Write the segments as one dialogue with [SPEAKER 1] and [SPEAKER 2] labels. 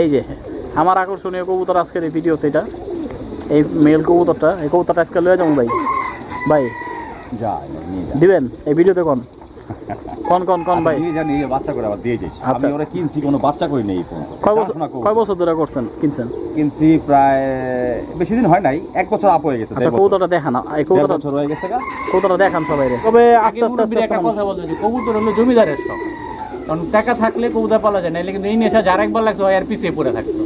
[SPEAKER 1] এই যে আমার আকর্ষণীয় কবুতর আজকের এই ভিডিওতে এটা। এই মেল কবুতরটা এই কবুতরটা আজকে লয়ে যাব ভাই। ভাই
[SPEAKER 2] যা নিয়ে
[SPEAKER 1] দিবেন? এই ভিডিওতে কোন? কোন কোন কোন ভাই?
[SPEAKER 2] নিয়ে যা নিয়ে বাচ্চা করে আবার দিয়ে
[SPEAKER 1] আচ্ছা।
[SPEAKER 2] আমি ওরা কিনছি কোনো বাচ্চা করে নেই
[SPEAKER 1] কয় বছর কয় বছর ধরে করছেন কিনছেন?
[SPEAKER 2] কিনছি প্রায় বেশি দিন হয় নাই এক বছর আপ হয়ে গেছে
[SPEAKER 1] আচ্ছা। কবুতরটা দেখান এই
[SPEAKER 2] দেড়
[SPEAKER 1] কবুতরটা
[SPEAKER 2] বছর হয়ে গেছে গা।
[SPEAKER 1] কবুতরটা দেখান সবাই তবে আস্তে
[SPEAKER 3] আগে
[SPEAKER 1] আস্তে
[SPEAKER 3] একটা কথা বলতো কবুতর হলো জমিদারের শখ। কারণ টাকা থাকলে কবুতর পালা যায় না কিন্তু এই নেশা যার একবার লাগতো আর পিছিয়ে পড়ে থাকতো।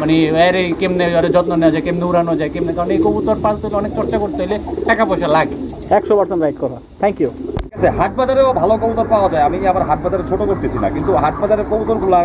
[SPEAKER 3] মানে এর এই কেমনে এর যত্ন নেওয়া যায় কেমনে উড়ানো যায় কেমনে কারণ এই কবুতর পালতে হলে অনেক চর্চা করতে হলে টাকা পয়সা লাগে।
[SPEAKER 1] একশো পার্সেন্ট রাইট কথা থ্যাংক ইউ
[SPEAKER 2] ঠিক আছে হাট বাজারেও ভালো কবুতর পাওয়া যায়। আমি আবার হাট বাজারে ছোট করতেছি না কিন্তু হাট বাজারের কবুতরগুলো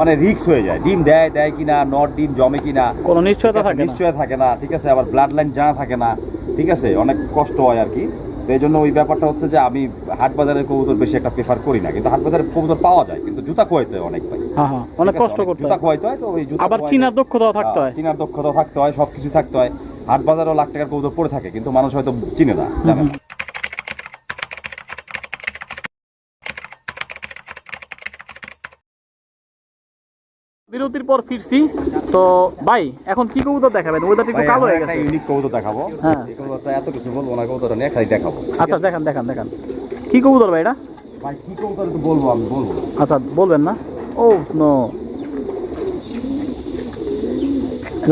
[SPEAKER 2] মানে রিক্স হয়ে যায়। ডিম দেয় দেয় কিনা নট ডিম জমে কিনা।
[SPEAKER 1] কোনো নিশ্চয়তা থাকে না।
[SPEAKER 2] নিশ্চয় থাকে না ঠিক আছে আবার ব্লাড লাইন জানা থাকে না। ঠিক আছে অনেক কষ্ট হয় আর কি। তো এই জন্য ওই ব্যাপারটা হচ্ছে যে আমি হাট বাজারের কবুতর বেশি একটা প্রেফার করি না। কিন্তু হাট বাজারের কবুতর পাওয়া যায় কিন্তু জুতা খোয়াইতে হয় অনেক ভাই।
[SPEAKER 1] হ্যাঁ হ্যাঁ অনেক কষ্ট করতে
[SPEAKER 2] জুতা খোয়াইতে হয় তো ওই জুতা
[SPEAKER 1] আবার চিনার দক্ষতাও থাকতে হয়
[SPEAKER 2] হ্যাঁ, চিনার দক্ষতা থাকতে হয় সবকিছু থাকতে হয়। হাট বাজারও লাখ টাকার কবুতর পড়ে থাকে কিন্তু মানুষ হয়তো চিনে না জানে না।
[SPEAKER 1] বিরতির পর ফিরছি। তো ভাই এখন কি কবুতর দেখাবেন? ওয়েদারটা একটু কালো
[SPEAKER 2] হয়ে
[SPEAKER 1] হয়ে
[SPEAKER 2] একটা
[SPEAKER 1] গেছে।
[SPEAKER 2] ইউনিক কবুতর দেখাবো।
[SPEAKER 1] হ্যাঁ।
[SPEAKER 2] কবুতরটা এত কিছু বলব না কবুতর নিয়ে খালি দেখাবো।
[SPEAKER 1] আচ্ছা দেখান দেখান দেখান। কি কবুতর ভাই এটা?
[SPEAKER 2] ভাই কি কবুতর তো বলব আমি বলব।
[SPEAKER 1] আচ্ছা বলবেন না। ও নো।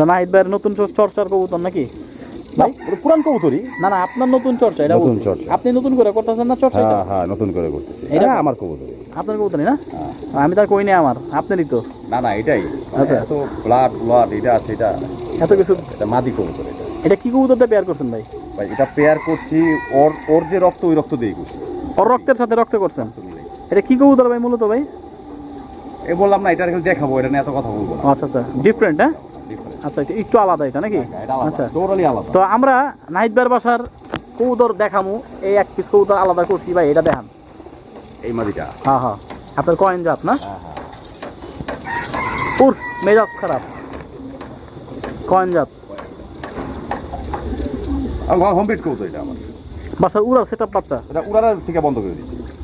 [SPEAKER 1] নাহিদ ভাইয়ের নতুন চর- চর্চার কবুতর নাকি? ভাই?
[SPEAKER 2] পুরান
[SPEAKER 1] না না আপনার নতুন চর্চা এটা
[SPEAKER 2] নতুন। চর্চা।
[SPEAKER 1] আপনি নতুন করে করতেছেন না চর্চা?
[SPEAKER 2] হ্যাঁ হ্যাঁ নতুন করে করতেছি।
[SPEAKER 1] এটা-
[SPEAKER 2] এটা আমার কবুতর
[SPEAKER 1] আপনার না?
[SPEAKER 2] হ্যাঁ।
[SPEAKER 1] আমি তার কই নেই আমার? আপনারই তো।
[SPEAKER 2] না না এটাই। মানে
[SPEAKER 1] আচ্ছা।
[SPEAKER 2] এত ব্লাড ব্লাড এটা আছে এটা
[SPEAKER 1] এত কিছু
[SPEAKER 2] এটা মাদি কবুতর এটা।
[SPEAKER 1] এটা কি কবুতরটা পেয়ার করছেন ভাই?
[SPEAKER 2] ভাই এটা পেয়ার করছি ওর ওর যে রক্ত ওই রক্ত দিয়ে করছি।
[SPEAKER 1] ওর রক্তের সাথে রক্ত করছেন? এটা কি কবুতর ভাই মূলত ভাই?
[SPEAKER 2] এ বললাম না এটা দেখাবো এটা নিয়ে এত কথা বলব
[SPEAKER 1] আচ্ছা আচ্ছা। ডিফারেন্ট হ্যাঁ. আচ্ছা একটু- আলাদা এটা নাকি?
[SPEAKER 2] হ্যাঁ,
[SPEAKER 1] আচ্ছা।
[SPEAKER 2] আলাদা।
[SPEAKER 1] তো আমরা বাসার কবুতর দেখামু এই এক পিস কবুতর আলাদা করছি ভাই এটা দেখান।
[SPEAKER 2] এই মাদিটা
[SPEAKER 1] হ্যাঁ হ্যাঁ। আপনার কয়েন জাত না?
[SPEAKER 2] হ্যাঁ হ্যাঁ।
[SPEAKER 1] উর্ফ মেজাজ খারাপ। কয়েন জাত।
[SPEAKER 2] আমার হোম এটা আমার।
[SPEAKER 1] বাসার উড়ার সেট বাচ্চা।
[SPEAKER 2] এটা উড়ার থেকে বন্ধ করে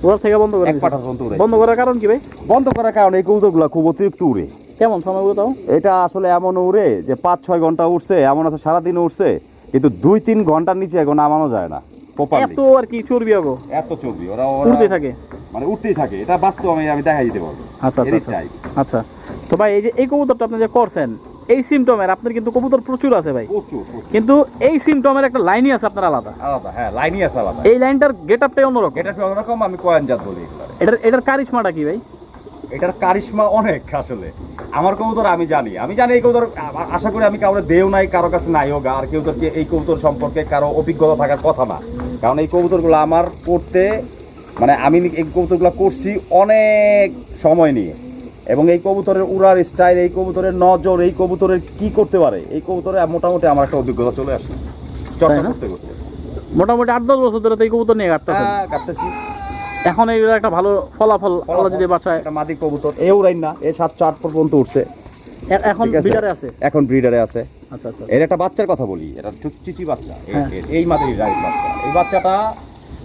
[SPEAKER 1] উড়ার থেকে বন্ধ করে। বন্ধ করার কারণ কি ভাই?
[SPEAKER 2] বন্ধ করার কারণে এই কবুতরগুলো খুব অতিরিক্ত উড়ে।
[SPEAKER 1] কেমন সময় তাও?
[SPEAKER 2] এটা আসলে এমন উড়ে যে পাঁচ ছয় ঘণ্টা উঠছে এমন আছে সারাদিন উঠছে কিন্তু দুই তিন ঘণ্টার নিচে এখন নামানো যায় না
[SPEAKER 1] এত আর কি চর্বি আগো
[SPEAKER 2] এত চর্বি ওরা ওরা-
[SPEAKER 1] থাকে?
[SPEAKER 2] মানে উঠতেই থাকে এটা বাস্তব আমি আমি দেখাই দিতে পারব।
[SPEAKER 1] আচ্ছা আচ্ছা আচ্ছা। তো ভাই এই যে এই কবুতরটা আপনি যে করছেন এই সিমটমের আপনার কিন্তু কবুতর প্রচুর আছে ভাই। কিন্তু এই সিমটমের একটা লাইনই আছে আপনার আলাদা।
[SPEAKER 2] আলাদা হ্যাঁ লাইনই আছে আলাদা।
[SPEAKER 1] এই লাইনটার গেট আপটাই অন্যরকম।
[SPEAKER 2] এটা অন্যরকম আমি কয়েন জাত বলি
[SPEAKER 1] এটার এটার কারিশমাটা কি ভাই?
[SPEAKER 2] এটার কারিশমা অনেক আসলে। আমার কবুতর আমি জানি। আমি জানি এই কবুতর আশা করি আমি কাউরে দেও নাই কারও কাছে নাই হোক আর কেউ তোর এই কবুতর সম্পর্কে কারও অভিজ্ঞতা থাকার কথা না। কারণ এই কবুতরগুলো আমার করতে মানে আমি এই কবুতরগুলো করছি অনেক সময় নিয়ে। এবং এই কবুতরের উড়ার স্টাইল এই কবুতরের নজর এই কবুতরের কি করতে পারে এই কবুতরে মোটামুটি আমার একটা অভিজ্ঞতা চলে আসে। চর্চা করতে করতে।
[SPEAKER 1] মোটামুটি আট দশ বছর ধরে তো এই কবুতর নিয়ে
[SPEAKER 2] হ্যাঁ কাটতেছি।
[SPEAKER 1] এখন এই একটা ভালো ফলাফল আল্লাহ যদি বাঁচায়।
[SPEAKER 2] এটা মাদি কবুতর। এ উড়াই না এ সাতশো আট পর্যন্ত উঠছে।
[SPEAKER 1] এখন
[SPEAKER 2] ঠিক আছে। এখন ব্রিডারে আছে।
[SPEAKER 1] আচ্ছা আচ্ছা
[SPEAKER 2] এর একটা বাচ্চার কথা বলি এটা চু- বাচ্চা।
[SPEAKER 1] হ্যাঁ।
[SPEAKER 2] এই মাদের রাইট বাচ্চা। এই বাচ্চাটা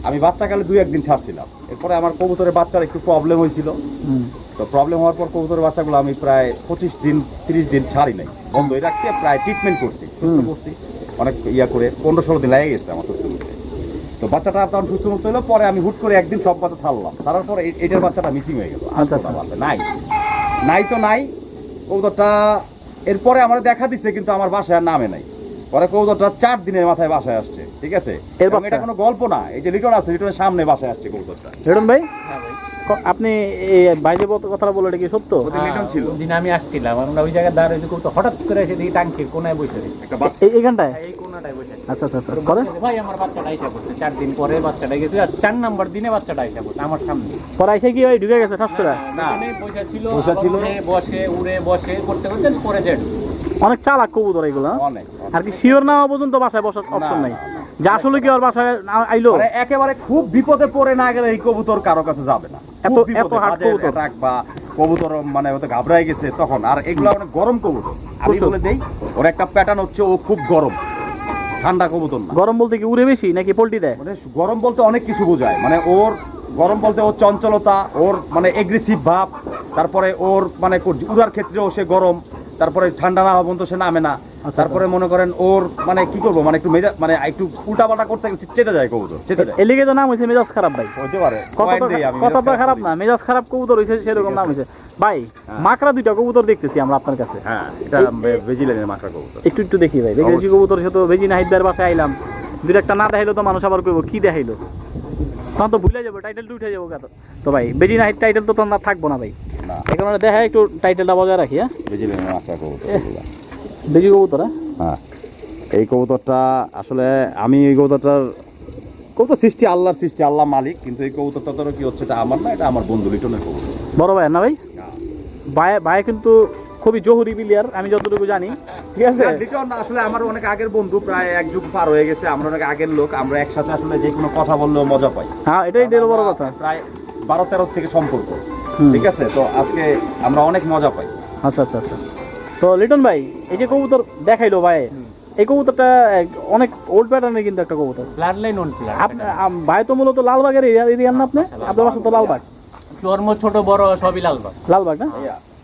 [SPEAKER 2] আমি বাচ্চাকালে দুই একদিন ছাড়ছিলাম। এরপরে আমার কবুতরের বাচ্চার একটু প্রবলেম হয়েছিল। তো প্রবলেম হওয়ার পর কবুতরের বাচ্চাগুলো আমি প্রায় পঁচিশ দিন তিরিশ দিন ছাড়ি নাই। বন্ধই রাখছি প্রায় ট্রিটমেন্ট করছি সুস্থ করছি। অনেক ইয়া করে পনেরো ষোলো দিন লেগে গেছে আমার সুস্থ তো বাচ্চাটা তখন সুস্থ মুক্ত হলো পরে আমি হুট করে একদিন সব বাচ্চা ছাড়লাম। ছাড়ার পর এই- এইটার বাচ্চাটা মিসিং হয়ে গেল।
[SPEAKER 1] আচ্ছা, আচ্ছা।
[SPEAKER 2] নাই। নাই তো নাই। কবুতরটা এরপরে আমার দেখা দিচ্ছে কিন্তু আমার বাসায় আর নামে নাই। পরে কবুতরটা চার দিনের মাথায় বাসায় আসছে ঠিক আছে? এটা কোনো গল্প না। এই যে লিটন আছে লিটনের সামনে বাসায় আসছে কবুতরটা
[SPEAKER 1] রিটন ভাই?
[SPEAKER 3] হ্যাঁ
[SPEAKER 1] আপনি এই বাইরে কথাটা বলে এটা কি সত্য?
[SPEAKER 2] লিটন ছিল।
[SPEAKER 3] দিন আমি আসছিলাম আমরা ওই জায়গায় দাঁড়িয়ে হঠাৎ করে এসে দেখি টাঙ্কির কোনায় বসে রয়েছে।
[SPEAKER 2] একটা বাচ্চা।
[SPEAKER 3] বসে
[SPEAKER 1] আচ্ছা আচ্ছা আচ্ছা
[SPEAKER 3] ভাই আমার বাচ্চাটা এসে পড়ছে। চার দিন পরে বাচ্চাটা গেছে। আর চার নাম্বার দিনে বাচ্চাটা এসে পড়ছে আমার সামনে।
[SPEAKER 1] পরে এসে কি ওই ঢুকে গেছে ঠাস করে?
[SPEAKER 2] না।
[SPEAKER 3] বসে ছিল
[SPEAKER 2] বসে ছিল।
[SPEAKER 3] বসে উড়ে বসে করতে করতে পরে জেড।
[SPEAKER 1] অনেক চালাক কবুতর এগুলো হ্যাঁ?
[SPEAKER 2] অনেক
[SPEAKER 1] আর কি শিওর না পর্যন্ত বাসায় বসার অপশন নাই।
[SPEAKER 2] না।
[SPEAKER 1] আসলে কি ওর বাসায় আইলো?
[SPEAKER 2] মানে একেবারে খুব বিপদে পড়ে না গেলে এই কবুতর কারও কাছে যাবে না।
[SPEAKER 1] এত- কবুতর।
[SPEAKER 2] মানে হয়তো ঘাবড়ায় গেছে তখন। আর এগুলো অনেক গরম কবুতর। আমি বলে দেই ওর একটা প্যাটার্ন হচ্ছে ও খুব গরম। ঠান্ডা কবুতর না।
[SPEAKER 1] গরম বলতে কি উড়ে বেশি নাকি পোল্ট্রি দেয়?
[SPEAKER 2] মানে গরম বলতে অনেক কিছু বোঝায়। মানে ওর গরম বলতে ওর চঞ্চলতা ওর মানে এগ্রেসিভ ভাব তারপরে ওর মানে উড়ার ক্ষেত্রেও সে গরম তারপরে ঠান্ডা না হওয়া পর্যন্ত সে নামে না।
[SPEAKER 1] আচ্ছা।
[SPEAKER 2] তারপরে মনে করেন ওর মানে কি করব মানে একটু মেজাজ মানে একটু উল্টাপাল্টা করতে চেতে যায় কবুতর চেতে যায়।
[SPEAKER 1] এলিগে তো নাম হয়েছে মেজাজ খারাপ ভাই।
[SPEAKER 2] হতে পারে
[SPEAKER 1] কত
[SPEAKER 2] Point দেই আমি,
[SPEAKER 1] কত
[SPEAKER 2] মেজাজ
[SPEAKER 1] খারাপ না মেজাজ খারাপ কবুতর হয়েছে সেরকম নাম হয়েছে ভাই
[SPEAKER 2] হ্যাঁ।
[SPEAKER 1] মাকড়া দুইটা কবুতর দেখতেছি আমরা আপনার কাছে।
[SPEAKER 2] হ্যাঁ এটা ভেজিলেনের মাকড়া কবুতর।
[SPEAKER 1] একটু একটু দেখি ভাই দেখেছি কবুতর সে তো বেজি নাহিদার বাসায় আইলাম। দুই একটা না দেখাইলো তো মানুষ আবার কইব কি দেখাইলো? তখন তো ভুলে যাব টাইটেলটা উঠে যাব। তো। ভাই বেজি নাহিদ টাইটেল তো তখন আর থাকব না ভাই।
[SPEAKER 2] না।
[SPEAKER 1] এই কারণে দেখা একটু টাইটেলটা বজায় রাখি হ্যাঁ?
[SPEAKER 2] ভেজিলেনের মাকড়া কবুতর
[SPEAKER 1] বেজি কবুতর হ্যাঁ?
[SPEAKER 2] হ্যাঁ। এই কবুতরটা আসলে আমি এই কবুতরটার কবুতর সৃষ্টি আল্লাহর সৃষ্টি আল্লাহ মালিক কিন্তু এই কবুতরটা তো কি হচ্ছে এটা আমার না এটা আমার বন্ধু লিটনের কবুতর।
[SPEAKER 1] বড় ভাই না ভাই? ভাই ভাই কিন্তু খুবই জহুরি প্লেয়ার আমি যতটুকু জানি। ঠিক আছে?
[SPEAKER 2] লিটন আসলে আমার অনেক আগের বন্ধু প্রায় এক যুগ পার হয়ে গেছে আমরা অনেক আগের লোক আমরা একসাথে আসলে যে কোনো কথা বললেও মজা পাই।
[SPEAKER 1] হ্যাঁ এটাই ডেল বড় কথা।
[SPEAKER 2] প্রায় বারো তেরো থেকে সম্পর্ক। ঠিক আছে? তো আজকে আমরা অনেক মজা পাই।
[SPEAKER 1] আচ্ছা আচ্ছা আচ্ছা। তো লিটন ভাই এই যে কবুতর দেখাইলো ভাই এই কবুতরটা অনেক ওল্ড প্যাটার্নের কিন্তু একটা কবুতর।
[SPEAKER 3] ব্লাড লাইন
[SPEAKER 1] আপনি ভাই তো মূলত লালবাগের এরিয়ার না আপনি? আপনার বাসা তো লালবাগ।
[SPEAKER 3] চর্ম ছোট বড় সবই লালবাগ।
[SPEAKER 1] লালবাগ না?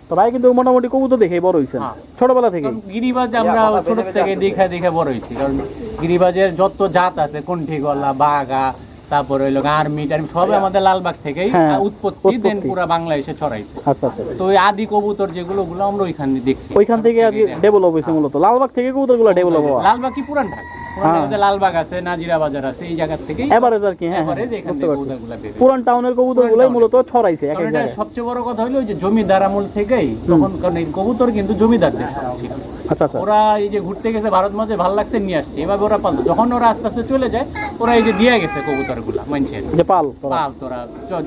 [SPEAKER 1] তো ভাই কিন্তু মোটামুটি কবুতর দেখে বড় হয়েছেন।
[SPEAKER 3] হ্যাঁ।
[SPEAKER 1] ছোটবেলা থেকে
[SPEAKER 3] গিরিবাজ আমরা ছোট থেকে দেখে দেখে বড় হয়েছি। কারণ গিরিবাজের যত জাত আছে কণ্ঠি গলা বাঘা তারপরে হইল আর্মি টার্মি সব আমাদের লালবাগ থেকেই
[SPEAKER 1] হ্যাঁ,
[SPEAKER 3] উৎপত্তি দেন। পুরা বাংলাদেশে ছড়াইছে।
[SPEAKER 1] আচ্ছা আচ্ছা আচ্ছা।
[SPEAKER 3] তো ওই আদি কবুতর যেগুলো ওগুলো আমরা ওইখানে দেখছি।
[SPEAKER 1] ওইখান থেকে ডেভেলপ হয়েছে মূলত। লালবাগ থেকে কবুতরগুলো ডেভেলপ হওয়া।
[SPEAKER 3] লালবাগ কি পুরান ঢাকা।
[SPEAKER 1] হ্যাঁ।
[SPEAKER 3] লালবাগ আছে নাজিরা বাজার আছে এই জায়গা থেকেই
[SPEAKER 1] এভারেজ আর কি হ্যাঁ হ্যাঁ, বুঝতে পারছি।
[SPEAKER 3] হয়।
[SPEAKER 1] পুরান টাউনের কবুতর মূলত ছড়াইছে এক
[SPEAKER 3] কারণ
[SPEAKER 1] এক
[SPEAKER 3] এটা
[SPEAKER 1] জায়গায়।
[SPEAKER 3] সবচেয়ে বড় কথা হলো ওই যে জমিদার আমল থেকেই তখন কারণ এই কবুতর কিন্তু জমিদারদের সব ছিল।
[SPEAKER 1] আচ্ছা আচ্ছা।
[SPEAKER 3] ওরা এই যে ঘুরতে গেছে ভারত মাঝে ভালো লাগছে নিয়ে আসছে। এভাবে ওরা পালতো। যখন ওরা আস্তে আস্তে চলে যায় ওরা এই যে দিয়ে গেছে কবুতরগুলা
[SPEAKER 1] যে পাল তোরা।
[SPEAKER 3] পাল তোরা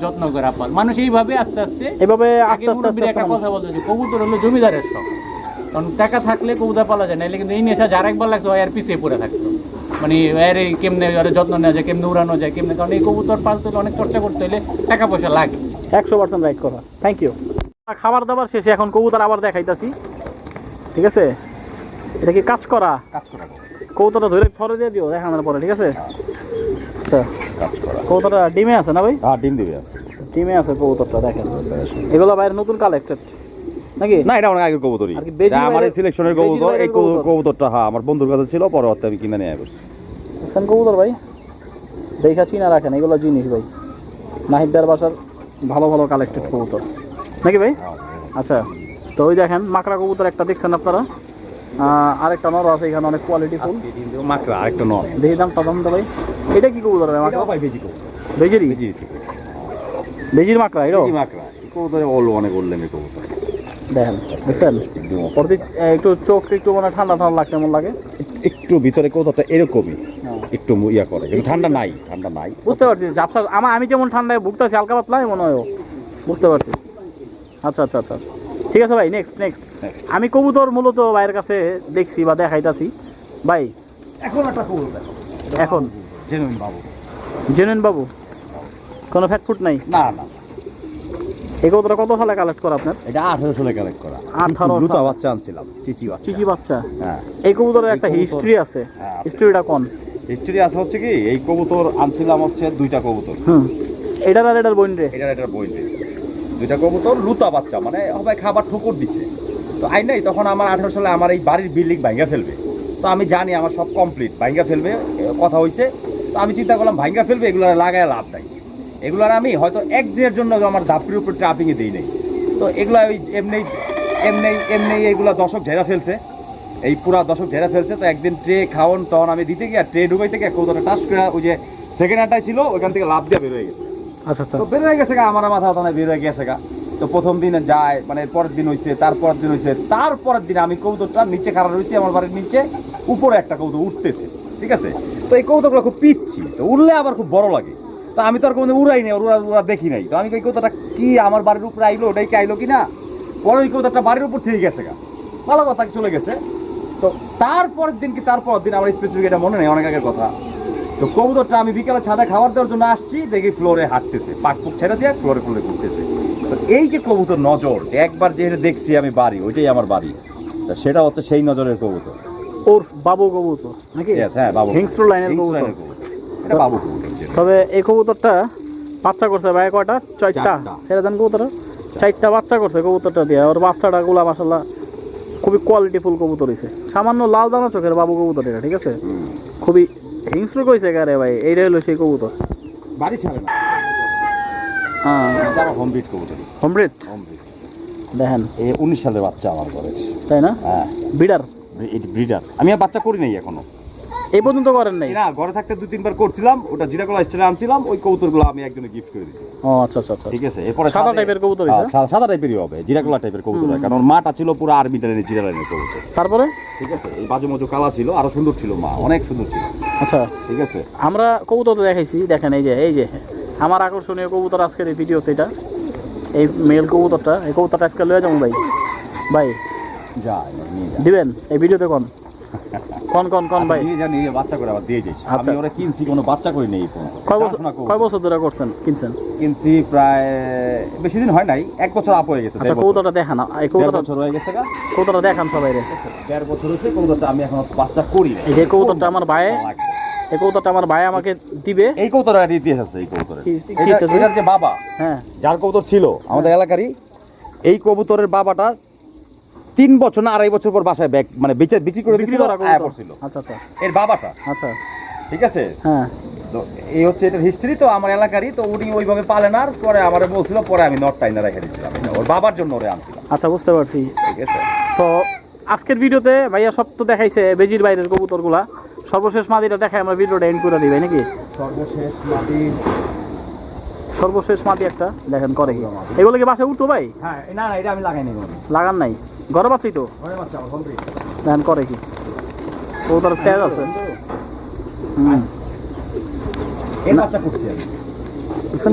[SPEAKER 3] যত্ন করে পাল। মানুষ এইভাবে আস্তে আস্তে
[SPEAKER 1] এভাবে আস্তে আস্তে আস্তে
[SPEAKER 3] একটা কথা বলতো যে কবুতর হলো জমিদারের শখ। কারণ টাকা থাকলে কবুতর পালা যায় না কিন্তু এই নেশা যার একবার লাগতো এর পিছিয়ে পড়ে থাকতো। মানে এর এই কেমনে এর যত্ন নেওয়া যায় কেমনে উড়ানো যায় কেমনে কারণ এই কবুতর পালতে হলে অনেক চর্চা করতে হলে টাকা পয়সা লাগে।
[SPEAKER 1] একশো পার্সেন্ট রাইট করা। থ্যাংক ইউ খাবার দাবার শেষে এখন কবুতর আবার দেখাইতাছি। ঠিক আছে? এটা কি কাজ করা?
[SPEAKER 2] কাজ করা
[SPEAKER 1] কবুতরটা ধরে ফরে দিয়ে দিও দেখানোর পরে ঠিক আছে? আচ্ছা।
[SPEAKER 2] কাজ
[SPEAKER 1] ডিমে আছে না ভাই?
[SPEAKER 2] হ্যাঁ ডিম দিবে আজকে।
[SPEAKER 1] ডিমে আছে কবুতরটা দেখেন। এগুলো বাইরে নতুন কালেক্টেড নাকি?
[SPEAKER 2] না এটা অনেক আগের কবুতরই। এটা আমার সিলেকশনের কবুতর এই কবু-
[SPEAKER 1] কবুতর।
[SPEAKER 2] কবুতরটা হ্যাঁ আমার বন্ধুর কাছে ছিল পরবর্তী আমি কিনে নিয়ে আসছি
[SPEAKER 1] দেখছেন কবুতর ভাই? দেখা চিনা রাখেন এগুলো জিনিস ভাই। নাহিদার বাসার ভালো ভালো কালেক্টেড কবুতর। নাকি ভাই? আচ্ছা তো ওই দেখেন মাকড়া কবুতর একটা দেখছেন আপনারা? আরেকটা নর আছে এখানে অনেক কোয়ালিটি ফুল।
[SPEAKER 2] মাকড়া আরেকটা নর।
[SPEAKER 1] দেখি দাম তো ভাই? এটা কি কবুতর ভাই মাকড়া?
[SPEAKER 2] ভাই
[SPEAKER 1] বেজিরি?
[SPEAKER 2] বেজি
[SPEAKER 1] বেজির মাকড়া
[SPEAKER 2] বেজি মাকড়া। কবুতরে ওল অনেক এই কবুতর।
[SPEAKER 1] দেখেন দেখছেন? প্রতি একটু চোখ একটু মানে ঠান্ডা ঠান্ডা লাগছে এমন লাগে?
[SPEAKER 2] একটু ভিতরে কবুতরটা এরকমই।
[SPEAKER 1] হ্যাঁ।
[SPEAKER 2] একটু ইয়া করে কিন্তু ঠান্ডা নাই ঠান্ডা নাই।
[SPEAKER 1] বুঝতে পারছি ঝাপসা আমার আমি যেমন ঠান্ডায় ভুগতেছি হালকা পাতলা মনে হয় বুঝতে পারছি। আচ্ছা আচ্ছা আচ্ছা ঠিক আছে ভাই নেক্সট নেক্সট আমি কবুতর মূলত ভাইয়ের কাছে দেখছি বা দেখাইতাছি। ভাই
[SPEAKER 2] এখন একটা কবুতর
[SPEAKER 1] এখন?
[SPEAKER 2] জেনুইন বাবু।
[SPEAKER 1] জেনুইন বাবু? কোনো ফ্যাট ফুট নাই?
[SPEAKER 2] না না।
[SPEAKER 1] এই কবুতরটা কত সালে কালেক্ট করা আপনার?
[SPEAKER 2] এটা আঠারো সালে কালেক্ট করা।
[SPEAKER 1] 18
[SPEAKER 2] লুতা বাচ্চা আনছিলাম চিচি বাচ্চা।
[SPEAKER 1] চিচি বাচ্চা।
[SPEAKER 2] হ্যাঁ।
[SPEAKER 1] এই কবুতরের একটা হিস্ট্রি আছে।
[SPEAKER 2] হ্যাঁ।
[SPEAKER 1] হিস্ট্রিটা কোন?
[SPEAKER 2] হিস্ট্রি আছে হচ্ছে কি এই কবুতর আনছিলাম হচ্ছে দুইটা কবুতর।
[SPEAKER 1] হুম। এটার আর এটার রে?
[SPEAKER 2] এটার এটার। দুইটা কবুতর লুতা বাচ্চা মানে হবে খাবার ঠুকুর দিছে। তো আই নাই তখন আমার আঠারো সালে আমার এই বাড়ির বিল্ডিং ভাঙ্গা ফেলবে। তো আমি জানি আমার সব কমপ্লিট ভাঙ্গা ফেলবে কথা হয়েছে তো আমি চিন্তা করলাম ভাঙ্গা ফেলবে এগুলো লাগায় লাভ নাই। এগুলো আর আমি হয়তো একদিনের জন্য আমার ধাপড়ির উপর ট্রাপিংয়ে দিই নাই। তো এগুলো ওই এমনি এমনি এমনি এইগুলো দশক ঝেড়া ফেলছে। এই পুরা দশক ঝেড়া ফেলছে তো একদিন ট্রে খাওয়ান তখন আমি দিতে গিয়ে ট্রে ঢুকাইতে গিয়ে কৌতটা টাচ করে ওই যে সেকেন্ড হারটাই ছিল ওইখান থেকে লাভ দিয়ে বের হয়ে গেছে।
[SPEAKER 1] আচ্ছা আচ্ছা।
[SPEAKER 2] তো বের হয়ে গেছে গা আমার মাথা ওখানে বের হয়ে গেছে গা। তো প্রথম দিনে যায় মানে পরের দিন হইছে তারপরের দিন হইছে তারপরের দিন আমি কবুতরটা নিচে খারাপ রয়েছি আমার বাড়ির নিচে উপরে একটা কবুতর উঠতেছে ঠিক আছে? তো এই কবুতরগুলো খুব পিচ্ছি তো উড়লে আবার খুব বড় লাগে। তো আমি তো আর কোনো উড়াই নাই উড়া উড়া দেখি নাই। তো আমি ওই কবুতরটা কি আমার বাড়ির উপরে আইলো ওটাই কি আইলো কি না পরে ওই কবুতরটা বাড়ির উপর থেকে গেছে গা। ভালো কথা চলে গেছে। তো তারপরের দিন কি তারপরের দিন আমার স্পেসিফিক এটা মনে নেই অনেক আগের কথা। তো কবুতরটা আমি বিকালে ছাদে খাবার দেওয়ার জন্য আসছি দেখি ফ্লোরে হাঁটতেছে। পাক পুক ছেড়ে দিয়ে ফ্লোরে ফ্লোরে ঘুরতেছে। তো এই যে কবুতর নজর যে একবার যেটা দেখছি আমি বাড়ি ওইটাই আমার বাড়ি। তো সেটা হচ্ছে সেই নজরের কবুতর।
[SPEAKER 1] ওর বাবু কবুতর নাকি?
[SPEAKER 2] হ্যাঁ বাবু।
[SPEAKER 1] হিংস্র লাইনের কবুতর।
[SPEAKER 2] এটা বাবু কবুতর যেটা।
[SPEAKER 1] তবে এই কবুতরটা বাচ্চা করছে ভাই কয়টা? চারটা। ছেড়ে দেন কবুতর। চারটা। বাচ্চা করছে কবুতরটা দিয়ে। ওর বাচ্চাটা গুলা মাসাল্লাহ খুবই কোয়ালিটিফুল কবুতর হয়েছে সামান্য লাল দানা চোখের বাবু কবুতর এটা ঠিক আছে? খুবই হিংস্র কইছে গারে ভাই। এইটা হলো সেই কবুতর।
[SPEAKER 2] বাড়ি ছাড়ে না
[SPEAKER 1] হ্যাঁ
[SPEAKER 2] কবুতর।
[SPEAKER 1] হোমব্রিড দেখেন।
[SPEAKER 2] এই উনিশ সালের বাচ্চা আমার ঘরে।
[SPEAKER 1] তাই না?
[SPEAKER 2] হ্যাঁ। ব্রিডার আমি আর বাচ্চা করি নাই এখনও।
[SPEAKER 1] এই পর্যন্ত করেন নাই?
[SPEAKER 2] না ঘরে থাকতে দুই তিনবার করছিলাম ওটা জিরা জিরাকলা স্টেলে আনছিলাম ওই কবুতরগুলো আমি একজনে গিফট করে দিচ্ছি
[SPEAKER 1] ও আচ্ছা আচ্ছা আচ্ছা
[SPEAKER 2] ঠিক আছে এরপরে
[SPEAKER 1] সাদা টাইপের কবুতর
[SPEAKER 2] সাদা টাইপেরই হবে জিরাকলা টাইপের কবুতর কারণ মাটা ছিল পুরো আর্মি টাইপের জিরা লাইনের কবুতর।
[SPEAKER 1] তারপরে?
[SPEAKER 2] ঠিক আছে এই বাজু মজু কালা ছিল আরও সুন্দর ছিল মা অনেক সুন্দর ছিল।
[SPEAKER 1] আচ্ছা।
[SPEAKER 2] ঠিক আছে।
[SPEAKER 1] আমরা কবুতর দেখাইছি দেখেন এই যে এই যে আমার আকর্ষণীয় কবুতর আজকের এই ভিডিওতে এটা। এই মেল কবুতরটা এই কবুতরটা আজকে লয়ে যাব ভাই। ভাই
[SPEAKER 2] যা নিয়ে যা
[SPEAKER 1] দিবেন এই ভিডিওতে কোন? কোন কোন কোন ভাই?
[SPEAKER 2] আচ্ছা, নিয়ে নিয়ে বাচ্চা করে আবার দিয়ে
[SPEAKER 1] আচ্ছা।
[SPEAKER 2] আমি ওরা কিনছি কোনো বাচ্চা করে নেই ফোন
[SPEAKER 1] কয় বছর কয় বছর ধরে করছেন কিনছেন?
[SPEAKER 2] কিনছি প্রায় বেশি দিন হয় নাই এক বছর আপ হয়ে গেছে
[SPEAKER 1] আচ্ছা দেখান এই কবুতরটা
[SPEAKER 2] বছর হয়ে গেছে গা।
[SPEAKER 1] কবুতরটা দেখান সবাই রে।
[SPEAKER 2] দেড় বছর হয়েছে কবুতরটা আমি এখন বাচ্চা করি।
[SPEAKER 1] এই যে কবুতরটা আমার
[SPEAKER 2] লাগবে।
[SPEAKER 1] এই কবুতরটা আমার ভাই আমাকে দিবে।
[SPEAKER 2] এই একটা ইতিহাস আছে এই কবুতরের
[SPEAKER 1] কি- কি
[SPEAKER 2] এটা- এটার যে বাবা
[SPEAKER 1] হ্যাঁ।
[SPEAKER 2] যার কবুতর ছিল আমাদের এলাকারই এই কবুতরের বাবাটা তিন বছর না আড়াই বছর পর বাসায় ব্যাগ মানে বেচে বিক্রি করে দিয়েছিল আয়া
[SPEAKER 1] আচ্ছা আচ্ছা।
[SPEAKER 2] এর বাবাটা।
[SPEAKER 1] আচ্ছা।
[SPEAKER 2] ঠিক আছে?
[SPEAKER 1] হ্যাঁ।
[SPEAKER 2] তো এই হচ্ছে এটার হিস্ট্রি তো আমার এলাকারই তো উনি ওইভাবে পালেন আর পরে আমারে বলছিল পরে আমি নট টাইনা রেখে দিয়েছিলাম। ওর বাবার জন্য ওরে আনছিলাম।
[SPEAKER 1] আচ্ছা বুঝতে পারছি।
[SPEAKER 2] ঠিক আছে?
[SPEAKER 1] তো আজকের ভিডিওতে ভাইয়া সব তো দেখাইছে বেজির বাইরের কবুতরগুলা। সর্বশেষ মাদিটা দেখাই আমরা ভিডিওটা এন্ড করে দিই ভাই নাকি?
[SPEAKER 2] সর্বশেষ মাটি
[SPEAKER 1] সর্বশেষ মাদি একটা দেখেন করে। কি এগুলো কি বাসায় উঠতো ভাই?
[SPEAKER 2] হ্যাঁ না না এটা আমি লাগাইনি কোনো
[SPEAKER 1] লাগান নাই? ঘরে বাচ্চাই তো? করে কি? কবুতর তেজ আছে। হুম।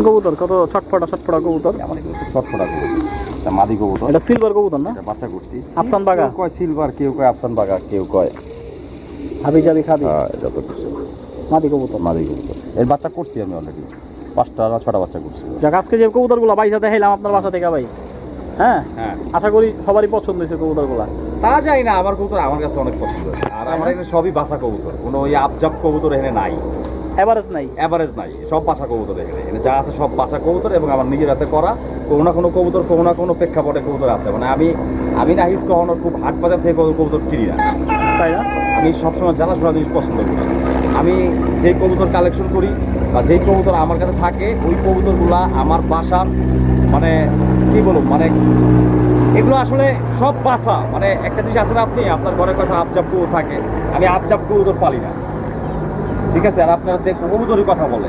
[SPEAKER 1] কবুতর? কত ছটফটা ছটফটা কবুতর?
[SPEAKER 2] আমার এগুলো শর্ট ফোটা কবুতর। এটা মাদি কবুতর।
[SPEAKER 1] এটা সিলভার কবুতর না?
[SPEAKER 2] বাচ্চা করছি।
[SPEAKER 1] আফসান বাগা?
[SPEAKER 2] কয় সিলভার কেউ কয় আফসান বাগা কেউ কয়।
[SPEAKER 1] হাবি জাবি খাবি?
[SPEAKER 2] হ্যাঁ, যত কিছু।
[SPEAKER 1] মাদি কবুতর?
[SPEAKER 2] মাদি কবুতর। এর বাচ্চা করছি আমি অলরেডি পাঁচটা না ছটা বাচ্চা করছি।
[SPEAKER 1] যাক আজকে যে কবুতরগুলো বাইসা দেখাইলাম আপনার বাসা থেকে ভাই। হ্যাঁ?
[SPEAKER 2] হ্যাঁ।
[SPEAKER 1] আশা করি সবারই পছন্দ হয়েছে কবুতরগুলা।
[SPEAKER 2] তা যাই না আমার কবুতর আমার কাছে অনেক পছন্দ। আর আমার এখানে সবই বাসা কবুতর কোনো ওই আপজাপ কবুতর এখানে নাই।
[SPEAKER 1] এভারেজ নাই?
[SPEAKER 2] অ্যাভারেজ নাই সব বাসা কবুতর এখানে। এখানে যা আছে সব বাসা কবুতর এবং আমার নিজের হাতে করা কোনো না কোনো কবুতর কোনো না কোনো প্রেক্ষাপটে কবুতর আছে। মানে আমি আমি নাহিদ কখনো খুব হাট বাজার থেকে কবুতর কিনি না।
[SPEAKER 1] তাই না?
[SPEAKER 2] আমি সবসময় জানাশোনা জিনিস পছন্দ করি। আমি যেই কবুতর কালেকশন করি বা যেই কবুতর আমার কাছে থাকে ওই কবুতরগুলা আমার বাসার মানে কি বলব মানে এগুলো আসলে সব বাসা। মানে একটা জিনিস আছে না আপনি আপনার ঘরে কয়টা আবজাব কবুতর থাকে আমি আবজাব কবুতর পালি না। ঠিক আছে? আর আপনারা দেখ কবুতরের কথা বলে।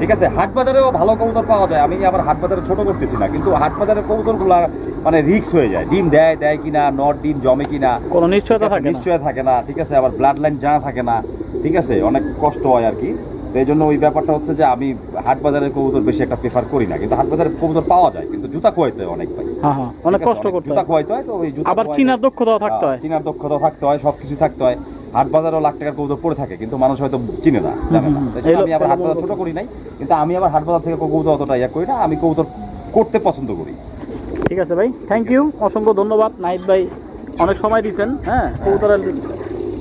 [SPEAKER 2] ঠিক আছে? হাট বাজারেও ভালো কবুতর পাওয়া যায়। আমি আবার হাট বাজারে ছোট করতেছি না কিন্তু হাট বাজারের কবুতরগুলা মানে রিক্স হয়ে যায়। ডিম দেয় দেয় কিনা নট ডিম জমে কিনা।
[SPEAKER 1] কোনো নিশ্চয়তা থাকে
[SPEAKER 2] নিশ্চয় থাকে না। ঠিক আছে? আবার ব্লাড লাইন জানা থাকে না। ঠিক আছে? অনেক কষ্ট হয় আর কি। তো এই জন্য ওই ব্যাপারটা হচ্ছে যে আমি হাট বাজারের কবুতর বেশি একটা প্রেফার করি না। কিন্তু হাট বাজারের কবুতর পাওয়া যায় কিন্তু জুতা খোয়াইতে হয় অনেক ভাই।
[SPEAKER 1] হ্যাঁ হ্যাঁ। অনেক কষ্ট করতে
[SPEAKER 2] জুতা খোয়াইতে হয় তো ওই জুতা
[SPEAKER 1] আবার চিনার দক্ষতাও থাকতে হয়
[SPEAKER 2] হ্যাঁ, চিনার দক্ষতা থাকতে হয় সব কিছু থাকতে হয়। হাট বাজারও লাখ টাকার কবুতর পড়ে থাকে কিন্তু মানুষ হয়তো চিনে না জানে না। আমি আবার হাট বাজার ছোট করি নাই কিন্তু আমি আবার হাট বাজার থেকে কবুতর অতটা ইয়া করি না আমি কবুতর করতে পছন্দ করি।
[SPEAKER 1] ঠিক আছে ভাই থ্যাংক ইউ অসংখ্য ধন্যবাদ। নাইট ভাই অনেক সময় দিয়েছেন হ্যাঁ? কবুতরের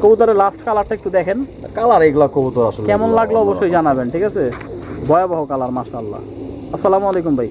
[SPEAKER 1] কবুতরের লাস্ট কালারটা একটু দেখেন।
[SPEAKER 2] কালার এগুলা কবুতর আসলে
[SPEAKER 1] কেমন লাগল অবশ্যই জানাবেন ঠিক আছে? ভয়াবহ কালার মাশাআল্লাহ। আসসালামু আলাইকুম ভাই।